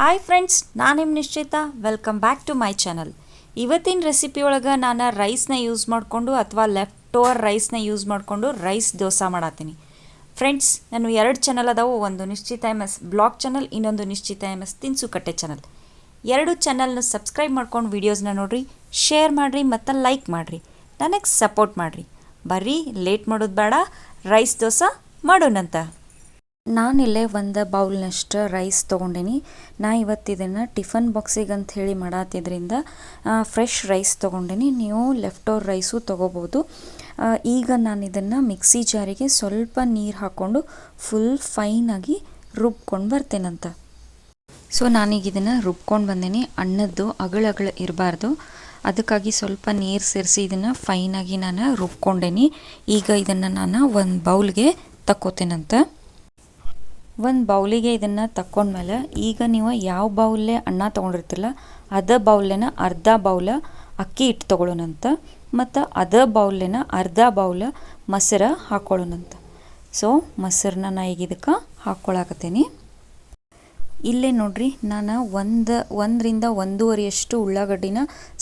Hi friends ನಾನು ನಿಮ್ಮ Nishchita. Welcome back to my channel ಇವತ್ತಿನ ರೆಸಿಪಿ ಒಳಗೆ ನಾನು ರೈಸ್ನ ಯೂಸ್ ಮಾಡಿಕೊಂಡು ಅಥವಾ ಲೆಫ್ಟ್ ಓವರ್ ರೈಸ್ನ ಯೂಸ್ ಮಾಡಿಕೊಂಡು ರೈಸ್ ದೋಸೆ ಮಾಡತ್ತೀನಿ ಫ್ರೆಂಡ್ಸ್ ನಾನು ಎರಡು ಚಾನಲ್ ಅದಾವು. ಒಂದು ನಿಶ್ಚಿತ ಎಂ ಎಸ್ ಬ್ಲಾಗ್ ಚಾನಲ್ ಇನ್ನೊಂದು ನಿಶ್ಚಿತ ಎಂ ಎಸ್ ತಿನ್ಸುಕಟ್ಟೆ ಚಾನಲ್ ಎರಡು ಚಾನಲ್ನ ಸಬ್ಸ್ಕ್ರೈಬ್ ಮಾಡ್ಕೊಂಡು ವೀಡಿಯೋಸ್ನ ನೋಡಿರಿ ಶೇರ್ ಮಾಡಿರಿ, ಮತ್ತು ಲೈಕ್ ಮಾಡಿರಿ. ನನಗೆ ಸಪೋರ್ಟ್ ಮಾಡಿರಿ. ಬರ್ರಿ ಲೇಟ್ ಮಾಡೋದು ಬೇಡ ರೈಸ್ ದೋಸೆ ಮಾಡೋಣಂತ ನಾನಿಲ್ಲೇ ಒಂದು ಬೌಲ್ನಷ್ಟು ರೈಸ್ ತೊಗೊಂಡೀನಿ. ನಾ ಇವತ್ತು ಇದನ್ನು ಟಿಫನ್ ಬಾಕ್ಸಿಗೆ ಅಂತ ಹೇಳಿ ಮಾಡತ್ತಿದ್ರಿಂದ ಫ್ರೆಶ್ ರೈಸ್ ತೊಗೊಂಡೀನಿ. ನೀವು ಲೆಫ್ಟ್ ಓವರ್ ರೈಸು ತೊಗೋಬೋದು. ಈಗ ನಾನು ಇದನ್ನು ಮಿಕ್ಸಿ ಜಾರಿಗೆ ಸ್ವಲ್ಪ ನೀರು ಹಾಕ್ಕೊಂಡು ಫುಲ್ ಫೈನಾಗಿ ರುಬ್ಕೊಂಡು ಬರ್ತೇನಂತ. ಸೊ ನಾನೀಗ ಇದನ್ನು ರುಬ್ಕೊಂಡು ಬಂದೀನಿ. ಅಣ್ಣದ್ದು ಅಗಳ ಅಗಳ ಇರಬಾರ್ದು. ಅದಕ್ಕಾಗಿ ಸ್ವಲ್ಪ ನೀರು ಸೇರಿಸಿ ಇದನ್ನು ಫೈನಾಗಿ ನಾನು ರುಬ್ಕೊಂಡೇನಿ. ಈಗ ಇದನ್ನು ನಾನು ಒಂದು ಬೌಲ್ಗೆ ತಕ್ಕೋತೇನಂತ. ಒಂದು ಬೌಲಿಗೆ ಇದನ್ನು ತಕ್ಕೊಂಡ್ಮೇಲೆ ಈಗ ನೀವು ಯಾವ ಬೌಲ್ಲೇ ಅನ್ನ ತೊಗೊಂಡಿರ್ತಿಲ್ಲ ಅದ ಬೌಲ್ಲೆನ ಅರ್ಧ ಬೌಲ ಅಕ್ಕಿ ಹಿಟ್ಟು ತೊಗೊಳ್ಳೋಣಂತ ಮತ್ತು ಅದ ಬೌಲ್ಲೆನ ಅರ್ಧ ಬೌಲ ಮೊಸರು ಹಾಕ್ಕೊಳ್ಳೋಣಂತ ಸೊ ಮೊಸರನ್ನ ನಾ ಈಗ ಇದಕ್ಕೆ ಹಾಕ್ಕೊಳಕತ್ತೀನಿ ಇಲ್ಲೇ ನೋಡ್ರಿ, ನಾನು ಒಂದು, ಒಂದರಿಂದ ಒಂದೂವರೆಯಷ್ಟು ಉಳ್ಳಾಗಡ್ಡಿನ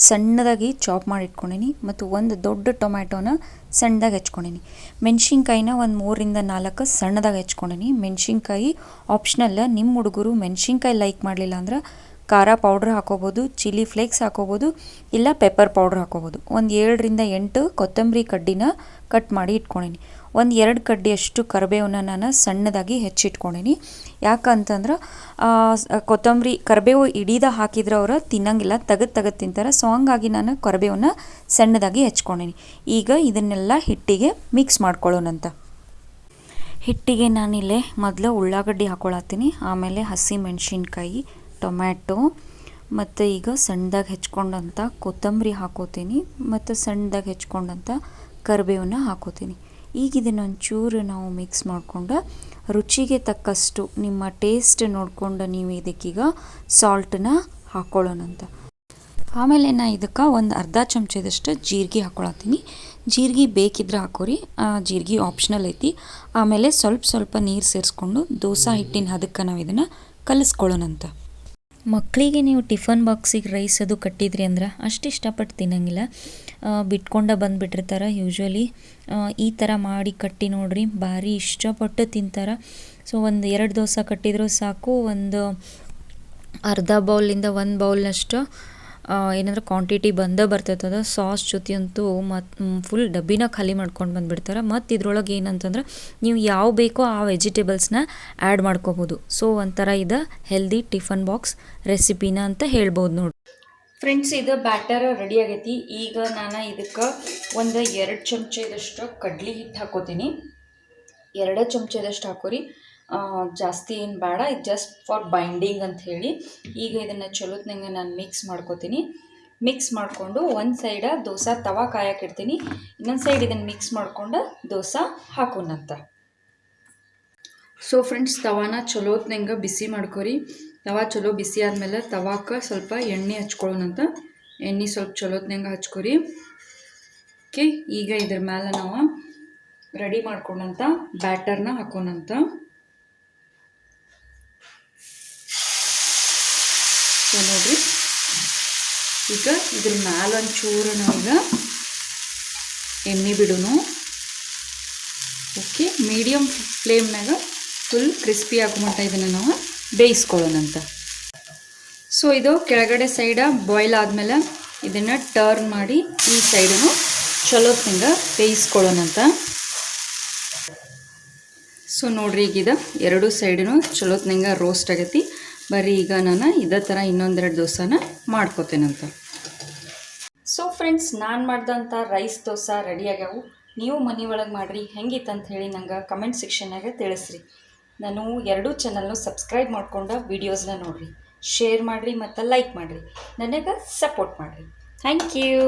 ಸಣ್ಣದಾಗಿ ಚಾಪ್ ಮಾಡಿ ಇಟ್ಕೊಂಡೀನಿ ಮತ್ತು ಒಂದು ದೊಡ್ಡ ಟೊಮ್ಯಾಟೋನ ಸಣ್ಣದಾಗಿ ಹೆಚ್ಕೊಂಡೀನಿ. ಮೆಣಸಿನ್ಕಾಯಿನ ಒಂದು ಮೂರರಿಂದ ನಾಲ್ಕು ಸಣ್ಣದಾಗಿ ಹೆಚ್ಕೊಂಡೀನಿ. ಮೆಣಸಿನ್ಕಾಯಿ ಆಪ್ಷನಲ್ ನಿಮ್ಮ ಹುಡುಗರು ಮೆಣಸಿನ್ಕಾಯಿ ಲೈಕ್ ಮಾಡಲಿಲ್ಲ ಅಂದ್ರೆ ಖಾರ ಪೌಡ್ರ್ ಹಾಕೋಬೋದು ಚಿಲ್ಲಿ ಫ್ಲೇಕ್ಸ್ ಹಾಕೋಬೋದು, ಇಲ್ಲ ಪೆಪ್ಪರ್ ಪೌಡ್ರ್ ಹಾಕೋಬೋದು. ಒಂದು ಏಳರಿಂದ ಎಂಟು ಕೊತ್ತಂಬರಿ ಕಡ್ಡಿನ ಕಟ್ ಮಾಡಿ ಇಟ್ಕೊಂಡೀನಿ. ಒಂದು ಎರಡು ಕಡ್ಡಿಯಷ್ಟು ಕರಿಬೇವನ್ನ ನಾನು ಸಣ್ಣದಾಗಿ ಹೆಚ್ಚಿಟ್ಕೊಂಡೀನಿ. ಯಾಕಂತಂದ್ರೆ ಕೊತ್ತಂಬರಿ ಕರಿಬೇವು ಇಡೀದ ಹಾಕಿದ್ರೆ ಅವರು ತಿನ್ನಂಗಿಲ್ಲ, ತೆಗೆದು ತೆಗೆದು ತಿಂತಾರೆ ಸೊ ಹಂಗಾಗಿ ನಾನು ಕರಿಬೇವನ್ನ ಸಣ್ಣದಾಗಿ ಹೆಚ್ಕೊಂಡೀನಿ ಈಗ ಇದನ್ನೆಲ್ಲ ಹಿಟ್ಟಿಗೆ ಮಿಕ್ಸ್ ಮಾಡ್ಕೊಳ್ಳೋಣಂತ. ಹಿಟ್ಟಿಗೆ ನಾನಿಲ್ಲೇ ಮೊದಲು ಉಳ್ಳಾಗಡ್ಡಿ ಹಾಕೊಳತ್ತೀನಿ, ಆಮೇಲೆ ಹಸಿ ಮೆಣಸಿನ್ಕಾಯಿ ಟೊಮ್ಯಾಟೊ ಮತ್ತು ಈಗ ಸಣ್ಣದಾಗಿ ಹೆಚ್ಕೊಂಡಂಥ ಕೊತ್ತಂಬರಿ ಹಾಕೋತೀನಿ ಮತ್ತು ಸಣ್ಣದಾಗಿ ಹೆಚ್ಕೊಂಡಂಥ ಕರಿಬೇವನ್ನ ಹಾಕೋತೀನಿ. ಈಗ ಇದನ್ನೊಂಚೂರು ನಾವು ಮಿಕ್ಸ್ ಮಾಡಿಕೊಂಡು ರುಚಿಗೆ ತಕ್ಕಷ್ಟು ನಿಮ್ಮ ಟೇಸ್ಟ್ ನೋಡಿಕೊಂಡು ನೀವು ಇದಕ್ಕೀಗ ಸಾಲ್ಟನ್ನ ಹಾಕ್ಕೊಳ್ಳೋಣಂತ ಆಮೇಲೆ ನಾ ಇದಕ್ಕೆ ಒಂದು ಅರ್ಧ ಚಮಚದಷ್ಟು ಜೀರಿಗೆ ಹಾಕೊಳತ್ತೀನಿ. ಜೀರಿಗೆ ಬೇಕಿದ್ರೆ ಹಾಕೋರಿ ಜೀರಿಗೆ ಆಪ್ಷನಲ್ ಐತಿ. ಆಮೇಲೆ ಸ್ವಲ್ಪ ಸ್ವಲ್ಪ ನೀರು ಸೇರಿಸ್ಕೊಂಡು ದೋಸೆ ಹಿಟ್ಟಿನ ಹದಕ್ಕೆ ನಾವು ಇದನ್ನು ಕಲಿಸ್ಕೊಳ್ಳೋಣಂತ ಮಕ್ಕಳಿಗೆ ನೀವು ಟಿಫನ್ ಬಾಕ್ಸಿಗೆ ರೈಸ್ ಅದು ಕಟ್ಟಿದ್ರಿ ಅಂದ್ರೆ ಅಷ್ಟು ಇಷ್ಟಪಟ್ಟು ತಿನ್ನಂಗಿಲ್ಲ. ಬಿಟ್ಕೊಂಡ ಬಂದುಬಿಟ್ಟಿರ್ತಾರೆ ಯೂಶ್ವಲಿ ಈ ಥರ ಮಾಡಿ ಕಟ್ಟಿ ನೋಡ್ರಿ, ಭಾರಿ ಇಷ್ಟಪಟ್ಟು ತಿಂತಾರೆ. ಸೊ ಒಂದು ಎರಡು ದೋಸೆ ಕಟ್ಟಿದ್ರು ಸಾಕು, ಒಂದು ಅರ್ಧ ಬೌಲಿಂದ ಒಂದು ಬೌಲ್ನಷ್ಟು ಏನಂದ್ರೆ ಕ್ವಾಂಟಿಟಿ ಬಂದೇ ಬರ್ತೈತದ ಸಾಸ್ ಜೊತೆ ಅಂತೂ ಮತ್ತು ಫುಲ್ ಡಬ್ಬಿನ ಖಾಲಿ ಮಾಡ್ಕೊಂಡು ಬಂದುಬಿಡ್ತಾರೆ. ಮತ್ತು ಇದ್ರೊಳಗೆ ಏನಂತಂದ್ರೆ ನೀವು ಯಾವ ಬೇಕೋ ಆ ವೆಜಿಟೇಬಲ್ಸ್ನ ಆ್ಯಡ್ ಮಾಡ್ಕೋಬೋದು. ಸೊ ಒಂಥರ ಇದು ಹೆಲ್ದಿ ಟಿಫನ್ ಬಾಕ್ಸ್ ರೆಸಿಪಿನ ಅಂತ ಹೇಳ್ಬೋದು ನೋಡಿ. ಫ್ರೆಂಡ್ಸ್ ಇದು ಬ್ಯಾಟರ್ ರೆಡಿ ಆಗೈತಿ. ಈಗ ನಾನು ಇದಕ್ಕೆ ಒಂದು ಎರಡು ಚಮಚದಷ್ಟು ಕಡ್ಲಿ ಹಿಟ್ಟು ಹಾಕೋತೀನಿ. ಎರಡೇ ಚಮಚದಷ್ಟು ಹಾಕೋರಿ. ಜಾಸ್ತಿ ಏನು ಬೇಡ, ಇದು ಜಸ್ಟ್ ಫಾರ್ ಬೈಂಡಿಂಗ್ ಅಂತ ಹೇಳಿ. ಈಗ ಇದನ್ನು ಚಲೋತ್ನಂಗೆ ನಾನು ಮಿಕ್ಸ್ ಮಾಡ್ಕೋತೀನಿ. ಮಿಕ್ಸ್ ಮಾಡಿಕೊಂಡು ಒಂದು ಸೈಡ ದೋಸೆ ತವಾ ಕಾಯಕ್ಕಿಡ್ತೀನಿ ಇನ್ನೊಂದು ಸೈಡ್ ಇದನ್ನು ಮಿಕ್ಸ್ ಮಾಡ್ಕೊಂಡು ದೋಸೆ ಹಾಕೋಣಂತ ಸೊ ಫ್ರೆಂಡ್ಸ್ ತವಾನ ಚಲೋತ್ನಂಗೆ ಬಿಸಿ ಮಾಡ್ಕೊರಿ. ತವಾ ಚಲೋ ಬಿಸಿ ಆದಮೇಲೆ ತವಾಕ ಸ್ವಲ್ಪ ಎಣ್ಣೆ ಹಚ್ಕೊಳ್ಳೋಣಂತ ಎಣ್ಣೆ ಸ್ವಲ್ಪ ಚಲೋತ್ನಂಗೆ ಹಚ್ಕೊರಿ. ಓಕೆ ಈಗ ಇದ್ರ ಮೇಲೆ ನಾವು ರೆಡಿ ಮಾಡ್ಕೊಂಡಂಥ ಬ್ಯಾಟರ್ನ ಹಾಕೋಣಂತ. ಸೊ ನೋಡ್ರಿ. ಈಗ ಇದ್ರ ಮ್ಯಾಲ ಒಂಚೂರು ನಾವೀಗ ಎಣ್ಣೆ ಬಿಡೋನು. ಓಕೆ ಮೀಡಿಯಮ್ ಫ್ಲೇಮ್ನಾಗ ಫುಲ್ ಕ್ರಿಸ್ಪಿ ಮಟ್ಟ ಇದನ್ನು ನಾವು ಬೇಯಿಸ್ಕೊಳ್ಳೋಣಂತ ಸೊ, ಇದು ಕೆಳಗಡೆ ಸೈಡ ಬಾಯ್ಲ್ ಆದಮೇಲೆ ಇದನ್ನು ಟರ್ನ್ ಮಾಡಿ ಈ ಸೈಡನ್ನು ಚಲೋತ್ನಿಂದ ಬೇಯಿಸ್ಕೊಳ್ಳೋಣಂತ ಸೊ, ನೋಡ್ರಿ ಈಗಿದ ಎರಡು ಸೈಡನು ಚಲೋತ್ನಂಗೆ ರೋಸ್ಟ್ ಆಗೈತಿ. ಬರ್ರಿ ಈಗ ನಾನು ಇದೇ ಥರ ಇನ್ನೊಂದೆರಡು ದೋಸೆನ ಮಾಡ್ಕೋತೇನಂತ. ಸೊ ಫ್ರೆಂಡ್ಸ್ ನಾನು ಮಾಡ್ದಂಥ ರೈಸ್ ದೋಸೆ ರೆಡಿ ಆಗ್ಯಾವು. ನೀವು ಮನೆ ಒಳಗೆ ಮಾಡಿರಿ ಹೆಂಗಿತ್ತಂತ ಹೇಳಿ ನಂಗೆ ಕಮೆಂಟ್ ಸೆಕ್ಷನ್ನಾಗ ತಿಳಿಸ್ರಿ. ನಾನು ಎರಡೂ ಚಾನಲ್ನು ಸಬ್ಸ್ಕ್ರೈಬ್ ಮಾಡ್ಕೊಂಡು ವೀಡಿಯೋಸ್ನ ನೋಡಿರಿ. ಶೇರ್ ಮಾಡಿರಿ ಮತ್ತು ಲೈಕ್ ಮಾಡಿರಿ. ನನಗೆ ಸಪೋರ್ಟ್ ಮಾಡಿರಿ. Thank you